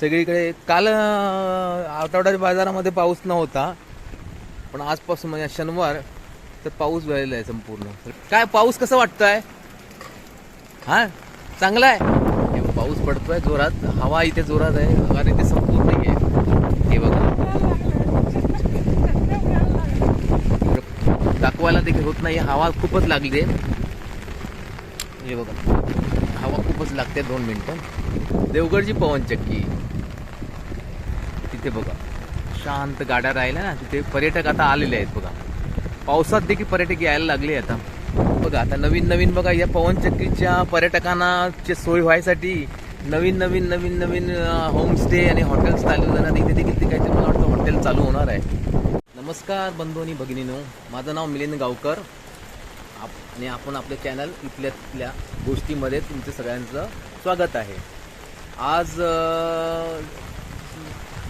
सगळीकडे काल आठवड्याच्या बाजारामध्ये पाऊस नव्हता पण आजपासून म्हणजे शनिवार तर पाऊस झालेला आहे संपूर्ण. काय पाऊस कसं वाटतंय? हा? चांगला आहे? हे पाऊस पडतोय जोरात. हवा इथे जोरात आहे. आणि इथे संपूर्ण आहे. हे बघा. दाखवायला देखील होत नाही. हवा खूपच लागली आहे. हे बघा. हवा खूपच लागते दोन मिनिटं. देवगडची पवनचक्की तिथे बघा. शांत गाड्या राहिल्या ना तिथे पर्यटक आता आलेले आहेत बघा. पावसात देखील पर्यटक यायला लागले आता. बघा आता नवीन नवीन बघा या पवनचक्कीच्या पर्यटकांना सोय व्हायसाठी नवीन नवीन नवीन नवीन होमस्टे आणि हॉटेल्स चालू होणार इथे देखील ते काहीतरी मला वाटतं हॉटेल चालू होणार आहे. नमस्कार बंधू आणि भगिनीनो माझं नाव मिलिंद गावकर. आप- आणि आपण आपलं चॅनल इथल्या तिथल्या गोष्टीमध्ये तुमचं सगळ्यांचं स्वागत आहे. आज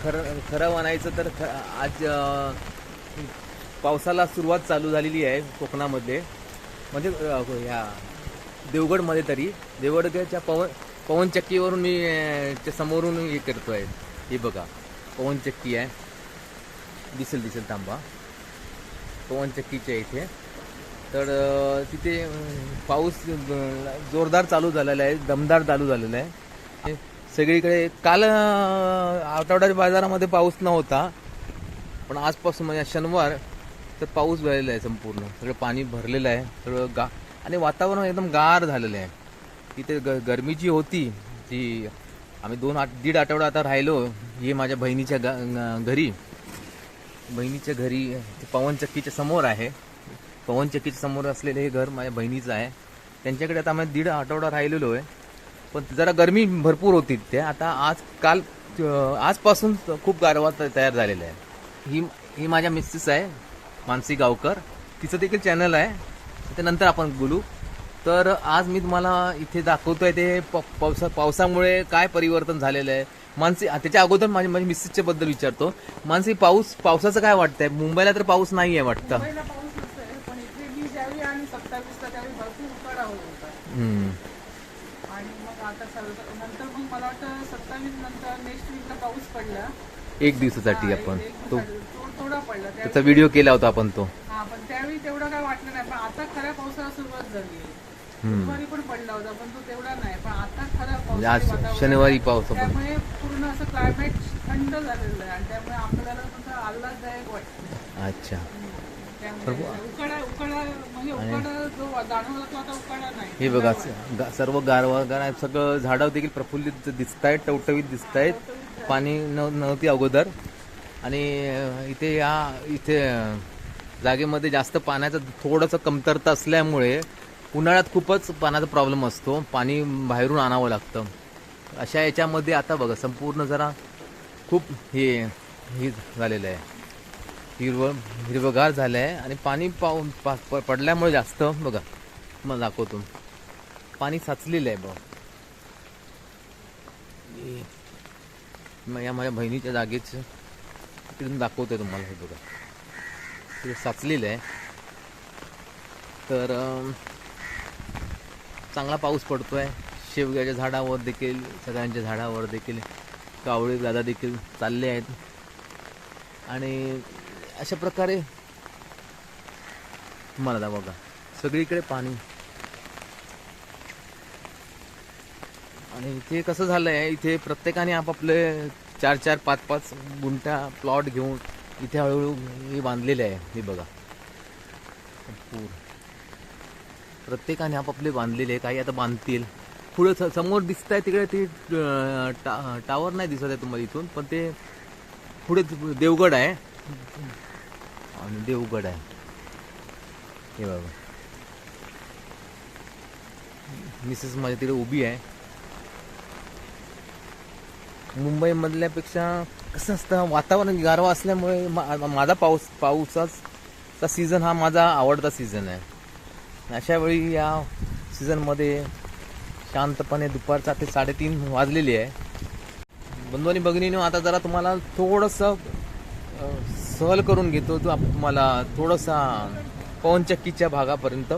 खरं खरं म्हणायचं तर ख आज पावसाला सुरुवात चालू झालेली आहे कोकणामध्ये. म्हणजे ह्या देवगडमध्ये तरी. देवगडच्या पवन पवनचक्कीवरून मी समोरून हे करतो आहे हे बघा पवनचक्की आहे. दिसेल दिसेल थांबा. पवनचक्कीच्या इथे. तर तिथे पाऊस जोरदार चालू झालेला आहे. दमदार चालू झालेला आहे. हे सगळीकडे काल आठवड्याच्या बाजारामध्ये पाऊस नव्हता पण आजपासून म्हणजे शनिवार तर पाऊस झालेला आहे संपूर्ण. सगळं पाणी भरलेलं आहे सगळं गा आणि वातावरण एकदम गार झालेलं आहे. तिथे ग गरमी जी होती ती आम्ही दोन आठ दीड आठवडा आता राहिलो हे माझ्या बहिणीच्या ग- घरी. बहिणीच्या घरी ते पवनचक्कीच्या समोर आहे. पवनचक्कीच्या समोर असलेलं हे घर माझ्या बहिणीचं आहे. त्यांच्याकडे आता आम्ही दीड आठवडा राहिलेलो आहे. पण जरा गरमी भरपूर होती ते आता आज काल आजपासून खूप गारवा तयार झालेला आहे. ही ही माझ्या मिसेस आहे मानसी गावकर. तिचं देखील चॅनल आहे. ते नंतर आपण बोलू. तर आज मी तुम्हाला इथे दाखवतोय ते प- पावसा पावसामुळे काय परिवर्तन झालेलं आहे. मानसी त्याच्या अगोदर माझी माझ्या मिसेसच्या बद्दल विचारतो. मानसी पाऊस पावसाचं काय वाटतंय? मुंबईला तर पाऊस नाही आहे वाटतं पाऊस नसतोय पण इथे मी ज्यावेळी आणि मग आता सर्व नंतर मग मला वाटतं सत्तावीस नंतर नेक्स्ट वीकला पाऊस पडला. एक दिवसासाठी आपण. तो थोडा पडला. त्याचा त्यावेळी व्हिडिओ केला होता आपण तो. हा पण त्यावेळी तेवढं काय वाटलं नाही. पण आता खऱ्या पावसाला सुरुवात झाली. आहे हम्म. दुपारी पण पडला होता पण तो तेवढा नाही. पण आता खरा म्हणजे आज पाऊस वातावरण शनिवारी आहे. पाऊस आपण त्यामुळे पूर्ण असं क्लायमेट थंड झालेलं आहे. आणि त्यामुळे आपल्याला आल्हाददायक वाटतं. अच्छा. त्यामुळे उकाडा म्हणजे हे बघा सर्व गारवा गार सगळं झाडं देखील प्रफुल्लित दिसत आहेत टवटवीत दिसत आहेत पाणी न नव्हती अगोदर. आणि इथे या इथे जागेमध्ये जास्त पाण्याचं थोडंसं कमतरता असल्यामुळे उन्हाळ्यात खूपच पाण्याचा प्रॉब्लेम असतो. पाणी बाहेरून आणावं लागतं. अशा याच्यामध्ये आता बघा संपूर्ण जरा खूप हे हे झालेलं आहे. हिरवं हिरवगार झालं आहे आणि पाणी पाऊ पा- प- पडल्यामुळे जास्त बघा मग दाखवतो. पाणी साचलेलं आहे बघा या माझ्या बहिणीच्या जागेच तिकडून दाखवतोय तुम्हाला हे बघा. तिथे साचलेलं आहे तर चांगला पाऊस पडतोय. शेवग्याच्या झाडावर देखील सगळ्यांच्या झाडावर देखील कावळे दादा देखील चालले आहेत. आणि अशा प्रकारे मला दा बघा सगळीकडे पाणी. आणि इथे कसं झालंय इथे प्रत्येकाने आपापले चार चार पाच पाच गुंठा प्लॉट घेऊन इथे हळूहळू हे बांधलेले आहे. हे बघा. पूर. प्रत्येकाने आपापले बांधलेले आहे. काही आता बांधतील. पुढे स- समोर दिसत आहे तिकडे ते टा टावर नाही दिसत आहे तुम्हाला इथून पण ते पुढे देवगड आहे. आणि देवगड आहे. हे बघा. मिसेस माझ्या तिकडे उभी आहे. मुंबईमधल्यापेक्षा कसं असतं वातावरण गारवा असल्यामुळे माझा पाऊस पावसाचा सीझन हा माझा आवडता सीझन आहे. अशा वेळी या सीझनमध्ये शांतपणे दुपारचा ते साडेतीन वाजलेली आहे. बंधू आणि भगिनीनो आता जरा तुम्हाला थोडंसं सहल करून घेतो तो आप- तुम्हाला थोडंसा पवनचक्कीच्या भागापर्यंत.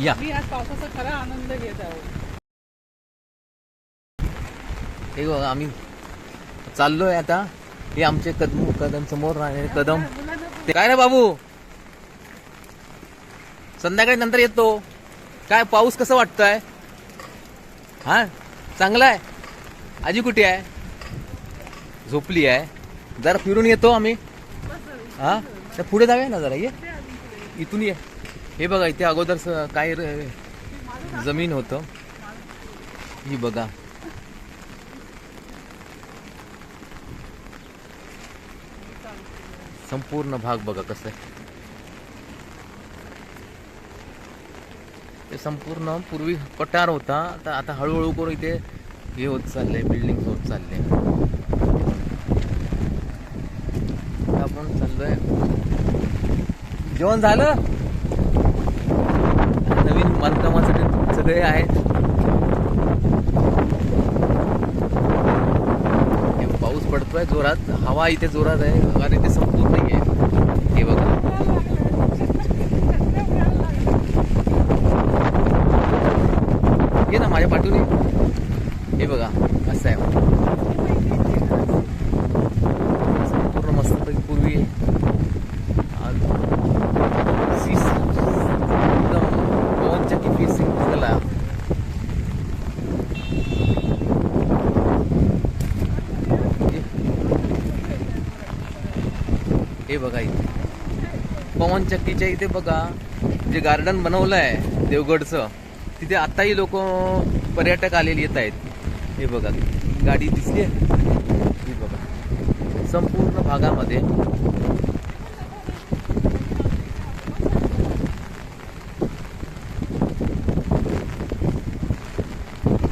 या. मी आज पावसाचा खरा आनंद घेत आहोत हे बघा आम्ही चाललोय आता. हे आमचे कदम कदम समोर आहे कदम. ते काय रे बाबू? संध्याकाळी नंतर येतो. काय पाऊस कसं वाटतोय? हा? चांगला आहे. आजी कुठे आहे? झोपली आहे. जरा फिरून येतो आम्ही. हा? तर पुढे जाऊया ना जरा ये. इथून ये. हे बघा इथे अगोदर स- काय र- जमीन होतं. ही बघा. संपूर्ण भाग बघा कसं आहे. ते संपूर्ण पूर्वी पठार होता. आता आता हळूहळू करून इथे हे होत चालले बिल्डिंग होत चालले आपण चाललोय. जेवण झालं? नवीन बांधकामासाठी सगळे आहेत. पाऊस पडतोय जोरात. हवा इथे जोरात आहे. आणि ते संपूर्ण आहे हे बघा. ये ना माझ्या पाठून ये. हे बघा असं आहे. संपूर्ण मस्त पूर्वी आज एकदम पवनचक्की फिसिंग झाला हे बघा इथे. पवनचक्कीच्या इथे बघा जे गार्डन बनवलं आहे देवगडचं तिथे आताही लोक पर्यटक आलेले येत आहेत. हे गाडी दिसते. हे बघा, संपूर्ण भागामध्ये.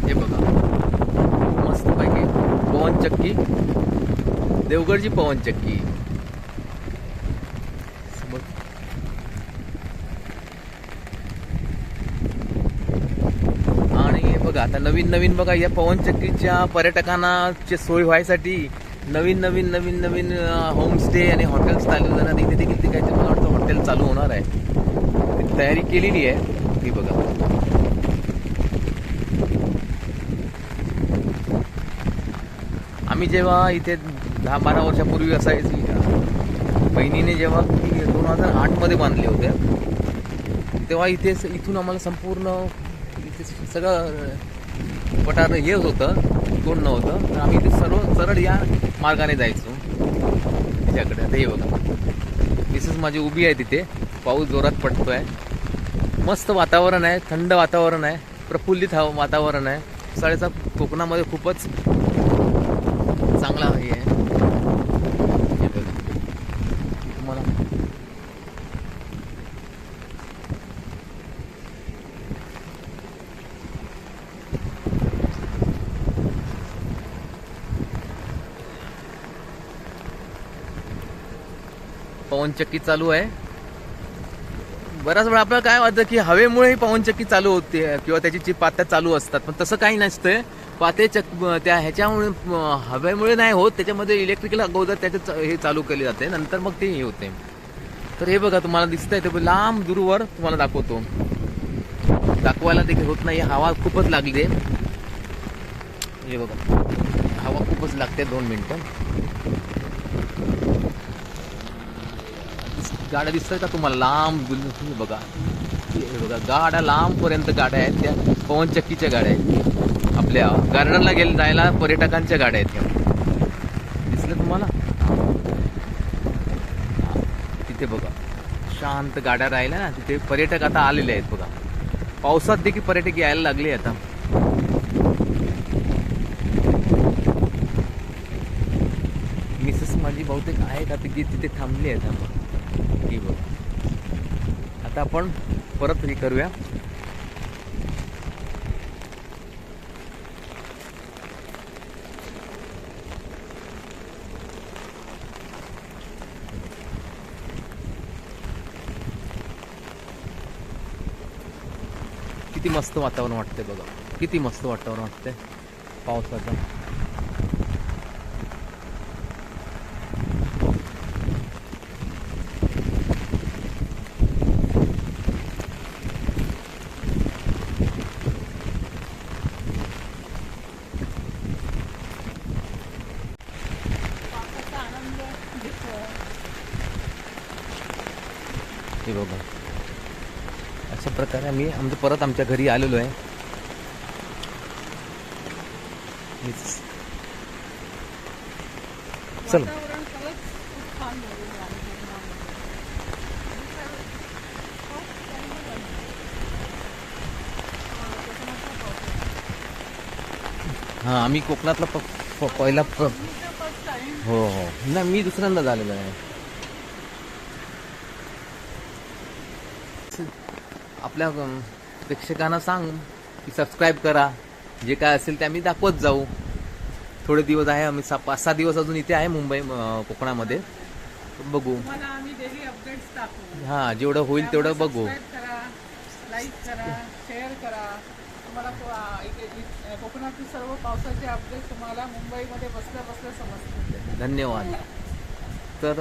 हे बघा, मस्त पैकी पवनचक्की, देवगडची पवनचक्की. नवीन नवीन बघा या पवनचक्कीच्या पर्यटकांनाची सोय व्हायसाठी नवीन नवीन नवीन नवीन होमस्टे आणि हॉटेल्स चालू जाणार इथे देखील ते काहीतरी मला वाटतं हॉटेल चालू होणार आहे. तयारी केलेली आहे. ही बघा. आम्ही जेव्हा इथे दहा बारा वर्षापूर्वी असायची बहिणीने जेव्हा दोन हजार आठमध्ये बांधले होते तेव्हा इथे इथून आम्हाला संपूर्ण इथे सगळं पठार हे होतं कोण नव्हतं. तर आम्ही ते सर्व सरळ या मार्गाने जायचो. तिच्याकडे आता हे बघा. मिसेस माझी उभी आहे तिथे. पाऊस जोरात पडतोय. मस्त वातावरण आहे थंड वातावरण आहे प्रफुल्लित हवं वातावरण आहे. पावसाळ्याचा कोकणामध्ये खूपच चांगला हे आहे. हे तुम्हाला पवनचक्की चालू आहे. बऱ्याच वेळा आपल्याला काय वाटतं की हवेमुळे ही पवनचक्की चालू होते किंवा त्याची जी पात्या चालू असतात पण तसं काही नसतंय. पाते चक त्या ह्याच्यामुळे हवेमुळे नाही होत त्याच्यामध्ये इलेक्ट्रिकल अगोदर त्याचं हे चालू केले जाते नंतर मग ते हे होते. तर हे बघा तुम्हाला दिसतंय ते लांब दूरवर तुम्हाला दाखवतो. दाखवायला देखील होत नाही हवा खूपच लागली आहे हे बघा हवा खूपच लागते दोन मिनिटं. गाड्या दिसतात का तुम्हाला लांब गुल- बघा. बघा गाड्या लांबपर्यंत गाड्या आहेत त्या. पवनचक्कीच्या गाड्या आहेत. आपल्या गार्डनला गेले जायला पर्यटकांच्या गाड्या आहेत त्या. दिसलं तुम्हाला? तिथे बघा. शांत गाड्या राहिल्या ना. तिथे पर्यटक आता आलेले आहेत बघा. पावसात देखील पर्यटक यायला लागले आता. मिसेस माझी बहुतेक आहे का तिथे तिथे थांबली आहेत आता. ही बघ. आता आपण परत हे करूया. किती मस्त वातावरण वाटतंय बघा. किती मस्त वातावरण वाटतंय. पावसाचं. अशा प्रकारे आम्ही आमचं परत आमच्या घरी आलेलो आहे. चल. हां आम्ही कोकणातला प पहिला हो हो. नाही मी दुसऱ्यांदा झालेलो आहे. आपल्या प्रेक्षकांना सांग की सबस्क्राईब करा. जे काय असेल ते आम्ही दाखवत जाऊ. थोडे दिवस आहे आम्ही सा पाच सहा दिवस अजून इथे आहे मुंबई कोकणामध्ये. बघू. हां जेवढं होईल तेवढं बघू. लाईक करा शेअर करा तुम्हाला को- आ, इथे- इ- कोकणातील सर्व पावसाचे अपडेट तुम्हाला मुंबईमध्ये बसल्या बसल्या समजतील. धन्यवाद. तर